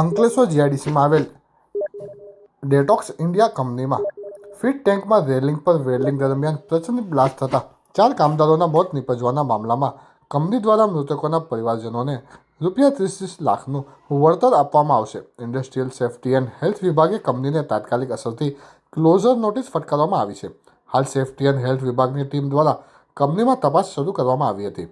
અંકલેશ્વર જીઆઈડીસીમાં આવેલ Detox India કંપનીમાં ફીટ ટેન્કમાં રેલિંગ પર વેલ્ડિંગ દરમિયાન પ્રચંડ બ્લાસ્ટ થતાં ચાર કામદારોના મોત નીપજવાના મામલામાં કંપની દ્વારા મૃતકોના પરિવારજનોને રૂપિયા ત્રીસ ત્રીસ લાખનું વળતર આપવામાં આવશે. ઇન્ડસ્ટ્રીયલ સેફ્ટી એન્ડ હેલ્થ વિભાગે કંપનીને તાત્કાલિક અસરથી ક્લોઝર નોટિસ ફટકારવામાં આવી છે. હાલ સેફ્ટી એન્ડ હેલ્થ વિભાગની ટીમ દ્વારા કંપનીમાં તપાસ શરૂ કરવામાં આવી હતી.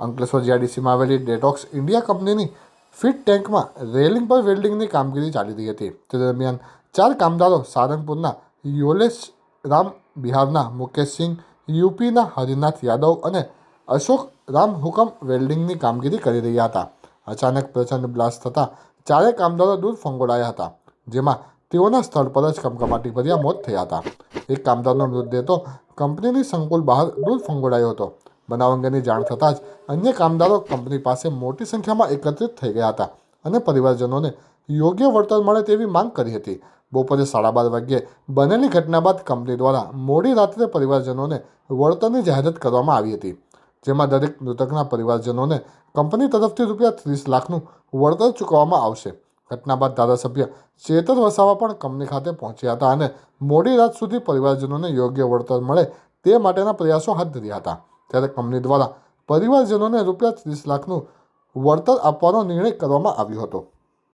અંકલેશ્વર જીઆઈડીસીમાં આવેલી ડેટોક્સ ઇન્ડિયા કંપનીની ફિટ ટેન્કમાં રેલિંગ પર વેલ્ડિંગની કામગીરી ચાલી રહી હતી. તે દરમિયાન ચાર કામદારો સારંગપુરના યોલેશ, રામ બિહારના મુકેશસિંહ, યુપીના હરિનાથ યાદવ અને અશોક રામ હુકમ વેલ્ડિંગની કામગીરી કરી રહ્યા હતા. અચાનક પ્રચંડ બ્લાસ્ટ થતાં ચારેય કામદારો દૂર ફંગોળાયા હતા, જેમાં તેઓના સ્થળ પર જ કમકમાટી ભર્યા મોત થયા હતા. એક કામદારનો મૃતદેહ તો કંપનીની સંકુલ બહાર દૂર ફંગોળાયો હતો. બનાવ અંગેની જાણ થતાં જ અન્ય કામદારો કંપની પાસે મોટી સંખ્યામાં એકત્રિત થઈ ગયા હતા અને પરિવારજનોને યોગ્ય વળતર મળે તેવી માંગ કરી હતી. બપોરે સાડા બાર વાગ્યે બનેલી ઘટના બાદ કંપની દ્વારા મોડી રાત્રે પરિવારજનોને વળતરની જાહેરાત કરવામાં આવી હતી, જેમાં દરેક મૃતકના પરિવારજનોને કંપની તરફથી રૂપિયા ત્રીસ લાખનું વળતર ચૂકવવામાં આવશે. ઘટના બાદ ધારાસભ્ય ચેતર વસાવા પણ કંપની ખાતે પહોંચ્યા હતા અને મોડી રાત સુધી પરિવારજનોને યોગ્ય વળતર મળે તે માટેના પ્રયાસો હાથ ધર્યા હતા. ત્યારે કંપની દ્વારા પરિવારજનોને રૂપિયા ત્રીસ લાખનું વળતર આપવાનો નિર્ણય કરવામાં આવ્યો હતો.